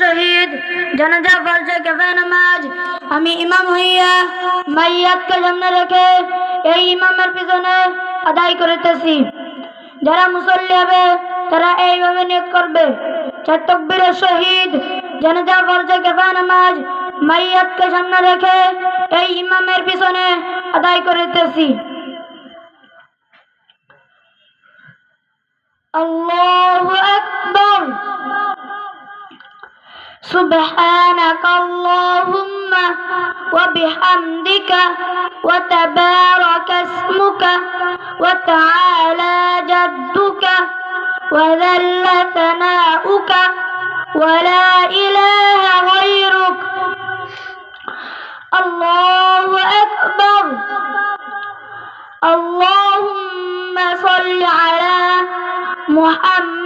শহীদ আমি ইমাম হইয়া মাইয়াতকে সামনে রেখে এই ইমামের পিছনে আদায় করিতেছি। যারা মুসল্লি হবে, তারা এইভাবে নিয়োগ করবে। শহীদ, জানাজা ফরজে নামাজ, মাইয়াতকে সামনে রেখে এই ইমামের পিছনে আদায় করিতেছি। আল্লাহ سبحانك اللهم وبحمدك وتبارك اسمك وتعالى جدك وذل ثناؤك ولا إله غيرك. الله أكبر. اللهم صل على محمد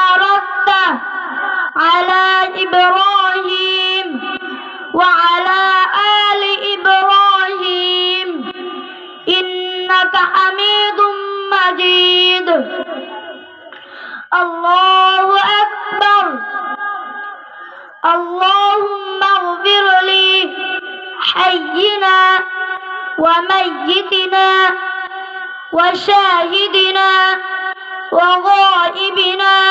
على إبراهيم وعلى آل إبراهيم إنك حميد مجيد. الله أكبر. اللهم اغفر لي حينا وميتنا وشاهدنا وغائبنا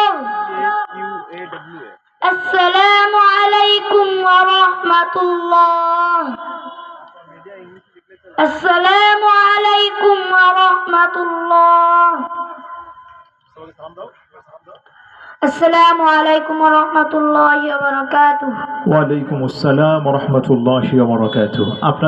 الله. السلام عليكم ورحمة الله. السلام عليكم ورحمة الله وبركاته. وعليكم السلام ورحمة الله وبركاته.